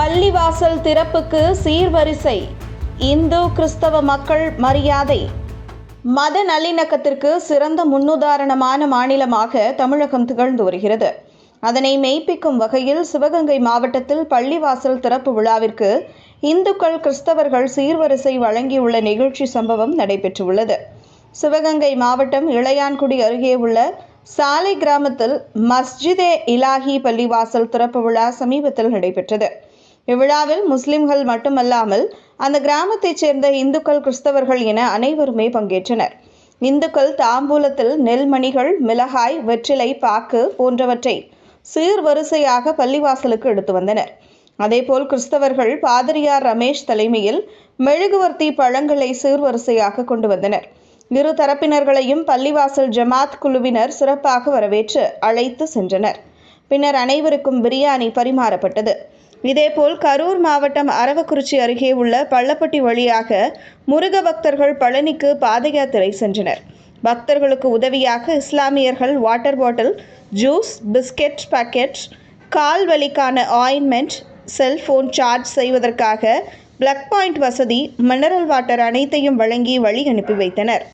பள்ளிவாசல் திறப்புக்கு சீர்வரிசை. இந்து கிறிஸ்தவ மக்கள் மரியாதை. மத நல்லிணக்கத்திற்கு சிறந்த முன்னுதாரணமான மாநிலமாக தமிழகம் திகழ்ந்து வருகிறது. அதனை மெய்ப்பிக்கும் வகையில் சிவகங்கை மாவட்டத்தில் பள்ளிவாசல் திறப்பு விழாவிற்கு இந்துக்கள் கிறிஸ்தவர்கள் சீர்வரிசை வழங்கியுள்ள நிகழ்ச்சி சம்பவம் நடைபெற்றுள்ளது. சிவகங்கை மாவட்டம் இளையான்குடி அருகே உள்ள சாலை கிராமத்தில் மஸ்ஜிதே இலாஹி பள்ளிவாசல் திறப்பு விழா சமீபத்தில் நடைபெற்றது. இவ்விழாவில் முஸ்லிம்கள் மட்டுமல்லாமல் அந்த கிராமத்தைச் சேர்ந்த இந்துக்கள் கிறிஸ்தவர்கள் என அனைவருமே பங்கேற்றனர். இந்துக்கள் தாம்பூலத்தில் நெல்மணிகள் மிளகாய் வெற்றிலை பாக்கு போன்றவற்றை சீர்வரிசையாக பள்ளிவாசலுக்கு எடுத்து வந்தனர். அதேபோல் கிறிஸ்தவர்கள் பாதிரியார் ரமேஷ் தலைமையில் மெழுகுவர்த்தி பழங்களை சீர்வரிசையாக கொண்டு வந்தனர். இரு தரப்பினர்களையும் பள்ளிவாசல் ஜமாத் குழுவினர் சிறப்பாக வரவேற்று அழைத்து சென்றனர். பின்னர் அனைவருக்கும் பிரியாணி பரிமாறப்பட்டது. இதேபோல் கரூர் மாவட்டம் அரவக்குறிச்சி அருகே உள்ள பள்ளப்பட்டி வழியாக முருக பக்தர்கள் பழனிக்கு பாத யாத்திரை சென்றனர். பக்தர்களுக்கு உதவியாக இஸ்லாமியர்கள் water bottle juice biscuit packet கால் வலிக்கான ஆயின்மெண்ட் செல்போன் சார்ஜ் செய்வதற்காக பிளக் பாயிண்ட் வசதி மினரல் வாட்டர் அனைத்தையும் வழங்கி வழி அனுப்பி வைத்தனர்.